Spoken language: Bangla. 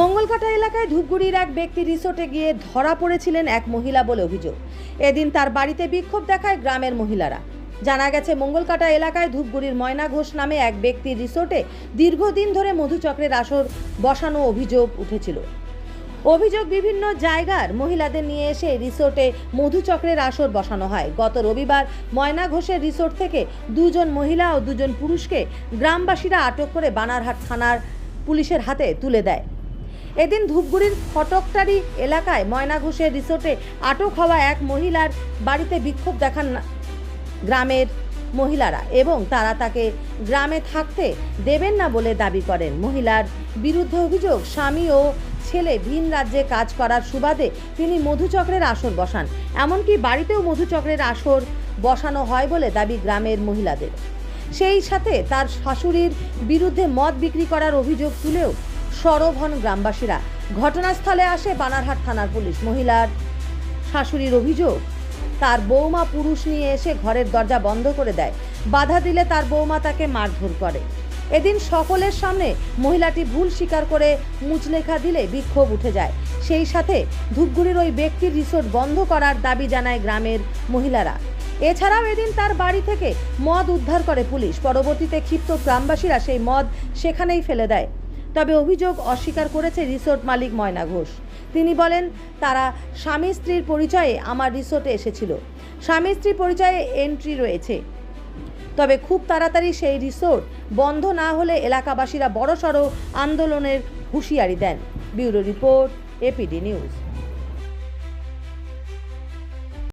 মঙ্গলকাটা এলাকায় ধূপগুড়ির এক ব্যক্তি রিসোর্টে গিয়ে ধরা পড়েছিলেন এক মহিলা বলে অভিযোগ। এদিন তার বাড়িতে বিক্ষোভ দেখায় গ্রামের মহিলারা। জানা গেছে মঙ্গলকাটা এলাকায় ধূপগুড়ির ময়না ঘোষ নামে এক ব্যক্তির রিসোর্টে দীর্ঘদিন ধরে মধুচক্রের আসর বসানো অভিযোগ উঠেছিল। অভিযোগ বিভিন্ন জায়গার মহিলাদের নিয়ে এসে রিসোর্টে মধুচক্রের আসর বসানো হয়। গত রবিবার ময়না ঘোষের রিসোর্ট থেকে দুজন মহিলা ও দুজন পুরুষকে গ্রামবাসীরা আটক করে বানারহাট থানার পুলিশের হাতে তুলে দেয়। এদিন ধূপগুড়ির ফটকটারি এলাকায় ময়না ঘোষের রিসোর্টে আটক হওয়া এক মহিলার বাড়িতে বিক্ষোভ দেখান গ্রামের মহিলারা এবং তারা তাকে গ্রামে থাকতে দেবেন না বলে দাবি করেন। মহিলার বিরুদ্ধে অভিযোগ, স্বামী ও ছেলে ভিন রাজ্যে কাজ করার সুবাদে তিনি মধুচক্রের আসর বসান। এমনকি বাড়িতেও মধুচক্রের আসর বসানো হয় বলে দাবি গ্রামের মহিলাদের। সেই সাথে তার শাশুড়ির বিরুদ্ধে মদ বিক্রি করার অভিযোগ তুলেও সরব হন গ্রামবাসীরা ঘটনাস্থলে আসে বানারহাট থানার পুলিশ। মহিলার শাশুড়ির অভিযোগ, তার বৌমা পুরুষ নিয়ে এসে ঘরের দরজা বন্ধ করে দেয়। বাধা দিলে তার বৌমা তাকে মারধর করে। এদিন সকলের সামনে মহিলাটি ভুল স্বীকার করে মুচলেখা দিলে বিক্ষোভ উঠে যায়। সেই সাথে ধূপগুড়ির ওই ব্যক্তির রিসোর্ট বন্ধ করার দাবি জানায় গ্রামের মহিলারা। এছাড়াও এদিন তার বাড়ি থেকে মদ উদ্ধার করে পুলিশ। পরবর্তীতে ক্ষিপ্ত গ্রামবাসীরা সেই মদ সেখানেই ফেলে দেয়। তবে অভিযোগ অস্বীকার করেছে রিসোর্ট মালিক ময়না ঘোষ। তিনি বলেন, তারা স্বামী স্ত্রীর পরিচয়ে আমার রিসোর্টে এসেছিল। স্বামী স্ত্রীর পরিচয়ে এন্ট্রি রয়েছে। তবে খুব তাড়াতাড়ি সেই রিসোর্ট বন্ধ না হলে এলাকাবাসীরা বড়সড় আন্দোলনের হুঁশিয়ারি দেন। Bureau report APD news.